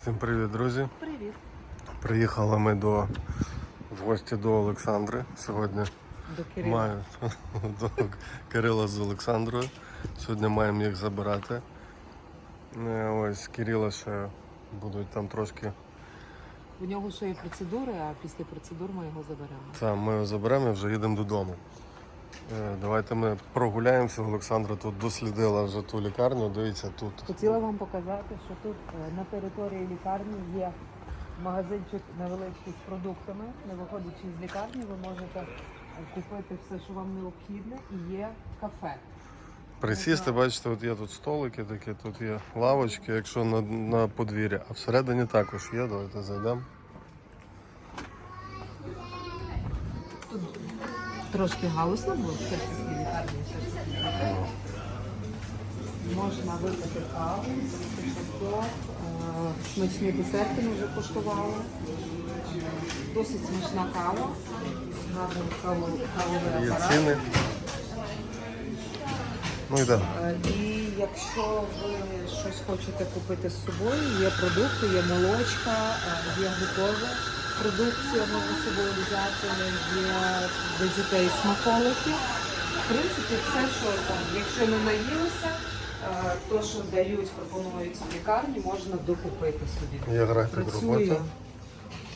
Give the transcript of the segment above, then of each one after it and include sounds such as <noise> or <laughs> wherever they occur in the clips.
Всім привіт, друзі! Привіт. Приїхали ми до в гості до Олександри. Сьогодні До Кирила. маю <laughs> до Кирила з Олександрою. Сьогодні маємо їх забирати. Е, Ось Кирила ще будуть там трошки. У нього ще є процедури, а після процедур ми його заберемо. Там ми його заберемо і вже їдемо додому. Е, Давайте ми прогуляємося. Олександра тут дослідила вже ту лікарню. Дивіться, тут Хотіла вам показати, що тут е, на території лікарні є магазинчик невеличкий з продуктами. Не виходячи з лікарні, ви можете е, купити все, що вам необхідне, і є кафе. Присісти, бачите, от є тут столики такі, тут є лавочки, якщо на, на подвір'я. А всередині також є, давайте зайдемо. Трошки галусно, все ж лікарні. Можна випити каву, е, смачні десерти ми вже куштували. Е, Досить смачна кава, гарний кавовий апарат. ціни. Ну йдемо. Е, І якщо ви щось хочете купити з собою, є продукти, є молочка, е, є готова продукція, з собою взяти, є для дітей смаколики. В принципі, все, що там, якщо не наїлися, е, то, що дають, пропонують в лікарні, можна докупити собі. Є графік роботи.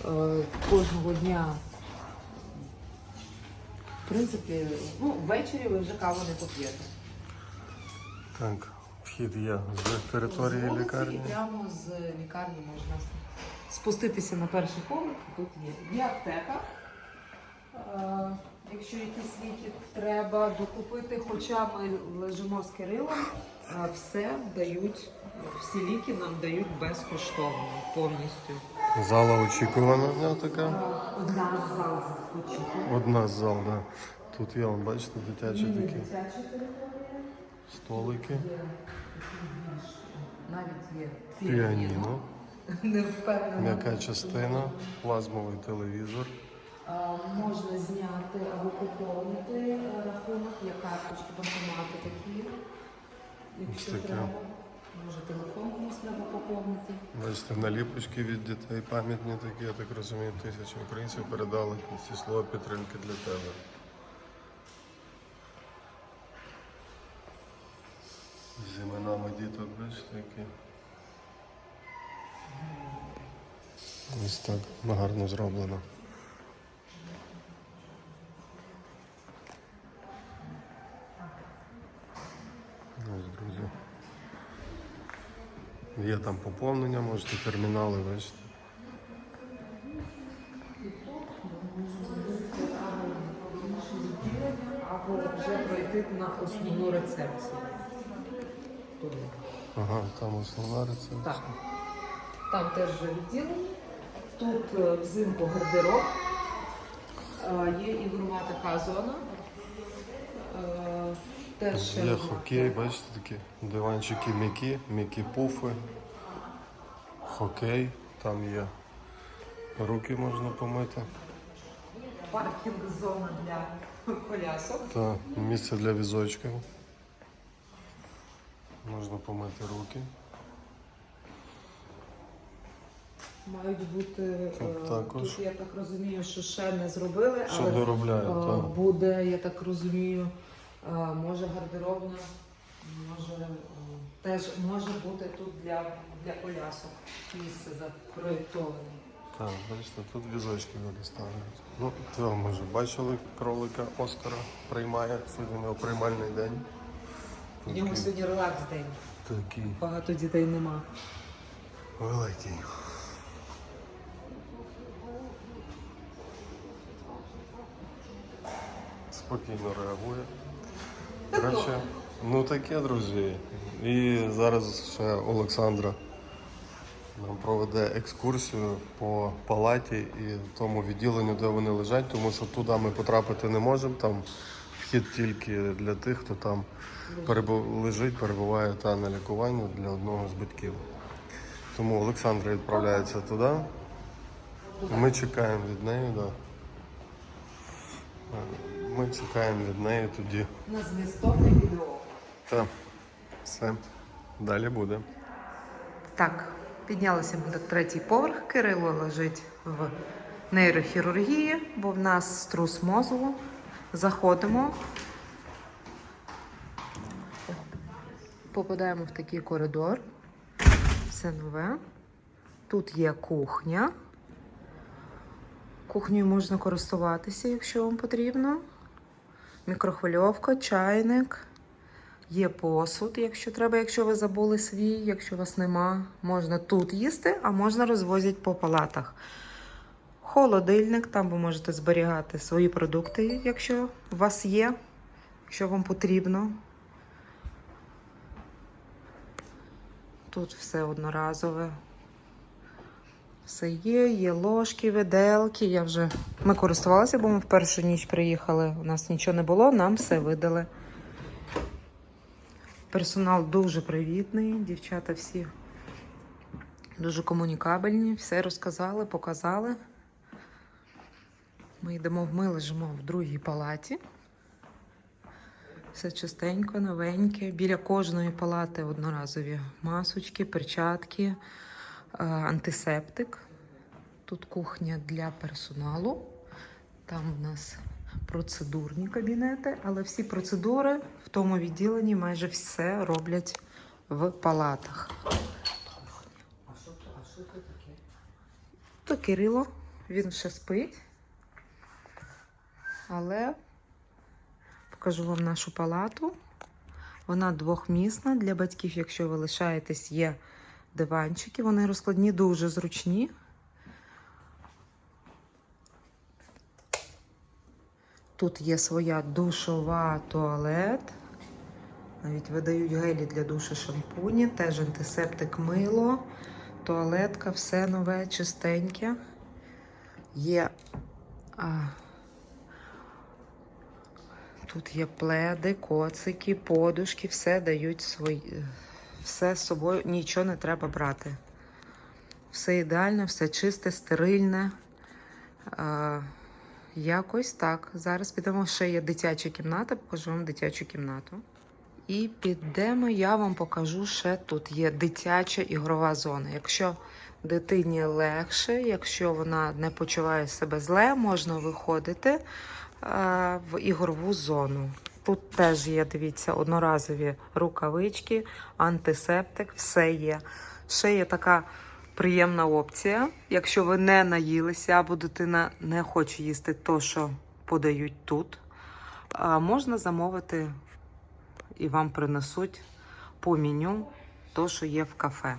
е, кожного дня. В принципі, ну, ввечері ви вже каву не поп'єте. Так, вхід є з території З лікарні. І прямо з лікарні можна спуститися на перший поверх. Тут є, є аптека. Е, якщо якісь ліки треба докупити, хоча ми лежимо з Кирилом, все дають, всі ліки нам дають безкоштовно повністю. Зала очікувана да, така. Е, Одна з зал очікує. Одна з зал, да. Тут є, вон, бачите, дитячі такі Дитяча територія. столики, Є навіть є піаніно, <laughs> Не впевнена. м'яка частина, плазмовий телевізор. А, Можна зняти або поповнити е, рахунок, є карточки, банкомати такі. Якщо таке. треба, може телефон комусь треба поповнити. Бачите, наліпочки від дітей пам'ятні такі, я так розумію, тисячі українців передали ці слова підтримки для тебе. З іменами діток, бачите, які. Ось так гарно зроблено. Ось, друзі. Є там поповнення, можете термінали, бачите. Або вже пройти на основну рецепцію. Ага, там основна рецепція. Так. Там теж вже відділення. Тут е, взимку гардероб. Е, Є ігрова така зона. Е, Теж Є хокей, бачите такі диванчики м'які, м'які пуфи, хокей, там є руки можна помити. Паркінг зона для колясок. Та місце для візочків. Можна помити руки. Мають бути е, Тут також. тут, я так розумію, що ще не зробили, Що але доробляють, е, так. буде, я так розумію, е, може гардеробна, може теж може бути тут для, для колясок місце запроєктоване. Так, бачите, тут візочки люди ставлять. Ну, це ми вже бачили кролика Оскара приймає. Сьогодні у нього приймальний день. У нього сьогодні релакс день. Такий Багато дітей нема. великий. Спокійно реагує. Коротше, ну таке, друзі. І зараз ще Олександра нам проведе екскурсію по палаті і тому відділенню, де вони лежать, тому що туди ми потрапити не можемо. Там вхід тільки для тих, хто там перебу- лежить, перебуває та на лікуванні для одного з батьків. Тому Олександра відправляється туди. Ми чекаємо від неї, да. Ми чекаємо від неї тоді. На змістовне відео. Та все. Далі буде. Так, Піднялися ми на третій поверх. Кирило лежить в нейрохірургії, бо в нас струс мозку. Заходимо. Попадаємо в такий коридор. Все нове. Тут є кухня. Кухнею можна користуватися, якщо вам потрібно. Мікрохвильовка, чайник. Є посуд, якщо треба, якщо ви забули свій, якщо вас нема, можна тут їсти, а можна розвозити по палатах. Холодильник, там ви можете зберігати свої продукти, якщо у вас є, якщо вам потрібно. Тут все одноразове. Все є, є ложки, виделки. Я вже ми користувалися, бо ми в першу ніч приїхали. У нас нічого не було, нам все видали. Персонал дуже привітний, дівчата всі дуже комунікабельні, все розказали, показали. Ми йдемо, ми лежимо в другій палаті. Все чистенько, новеньке. Біля кожної палати одноразові масочки, перчатки, антисептик. Тут кухня для персоналу. Там у нас процедурні кабінети, але всі процедури в тому відділенні майже все роблять в палатах. То Кирило, він ще спить. Але покажу вам нашу палату. Вона двохмісна для батьків, якщо ви лишаєтесь, є диванчики. Вони розкладні, дуже зручні. Тут є своя душова туалет. Навіть видають гелі для душу шампуні, теж антисептик мило, туалетка, все нове, чистеньке. Є. А, тут є пледи, коцики, подушки, все дають свої. Все з собою, нічого не треба брати. Все ідеальне, все чисте, стерильне. А, Якось так. Зараз підемо ще є дитяча кімната, покажу вам дитячу кімнату. І підемо, я вам покажу, ще тут є дитяча ігрова зона. Якщо дитині легше, якщо вона не почуває себе зле, можна виходити е, в ігрову зону. Тут теж є, дивіться, одноразові рукавички, антисептик, все є. Ще є така приємна опція. Якщо ви не наїлися або дитина не хоче їсти то, що подають тут, можна замовити і вам принесуть по меню то, що є в кафе.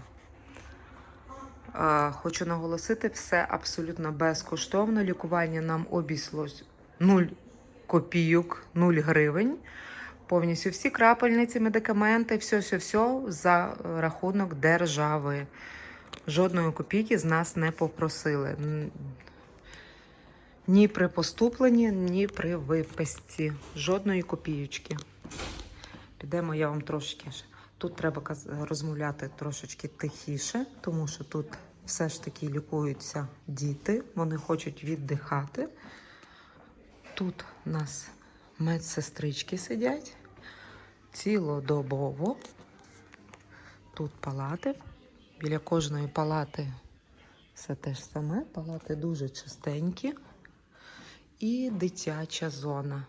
Хочу наголосити, все абсолютно безкоштовно. Лікування нам обійшлось 0 копійок, 0 гривень. Повністю всі крапельниці, медикаменти, все-все-все за рахунок держави. Жодної копійки з нас не попросили. Ні при поступленні, ні при виписці. Жодної копійочки. Підемо, я вам трошки. Тут треба розмовляти трошечки тихіше, тому що тут все ж таки лікуються діти, вони хочуть віддихати. Тут у нас медсестрички сидять цілодобово. Тут палати. Біля кожної палати все те ж саме. Палати дуже чистенькі. І дитяча зона.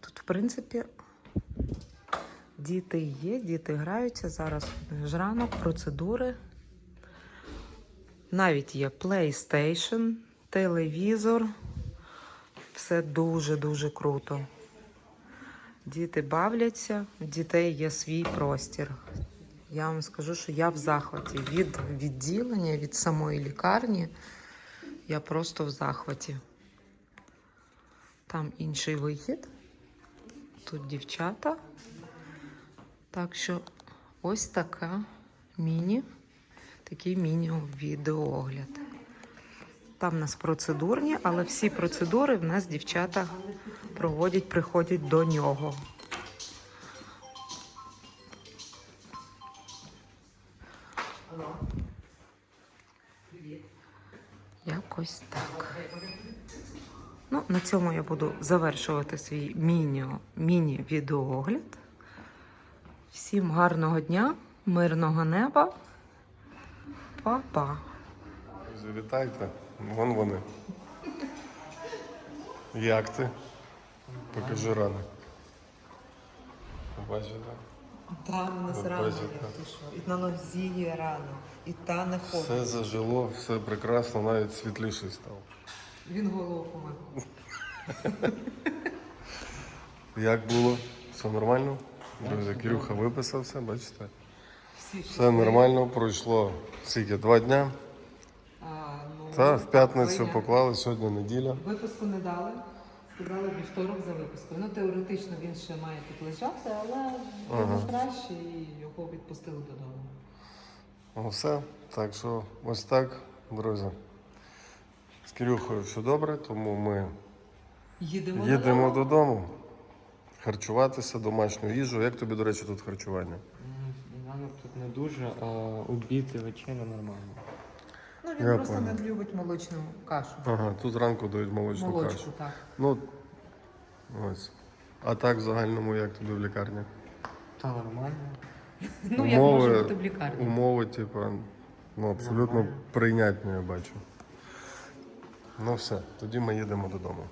Тут, в принципі, діти є, діти граються. Зараз ж ранок, процедури. Навіть є PlayStation, телевізор. Все дуже-дуже круто. Діти бавляться, в дітей є свій простір. Я вам скажу, що я в захваті від відділення, від самої лікарні. Я просто в захваті. Там інший вихід. Тут дівчата. Так що ось така міні, такий міні-відеоогляд. Там у нас процедурні, але всі процедури в нас дівчата проводять, приходять до нього. Якось так. Ну, на цьому я буду завершувати свій міні, міні-відеоогляд. Всім гарного дня, мирного неба. Папа. Друзі, вітайте. Вон вони. Як ти? Покажи рани. Бачите? Та Ви зранку, бачите? як ти що. І на нозі є рана, і та не ходить. Все зажило, все прекрасно, навіть світліший став. Він голову помив. Як було? Все нормально? Друзі, Кирюха виписався, бачите? Всі Все нормально, пройшло скільки, два дня. Ну, в п'ятницю поклали, сьогодні неділя. Виписку не дали. Сказали вівторок за випискою. Ну, теоретично він ще має тут лежати, але йому краще і його відпустили додому. Ну все. Так що ось так, друзі. З Кирюхою все добре, тому ми Їдемо, їдемо додому. додому. Харчуватися, домашню їжу. Як тобі, до речі, тут харчування? Ранок тут не дуже, а обід і вечеря нормально. Він Я просто понял. не любить молочну кашу. Ага, тут зранку дають молочну Молочку, кашу. так. Ну, ось. А так в загальному, як тобі в лікарні? Та нормально. <laughs> Ну, як може бути в лікарні. Умови, типу, ну, абсолютно Нормально. прийнятні, я бачу. Ну все, тоді ми їдемо додому.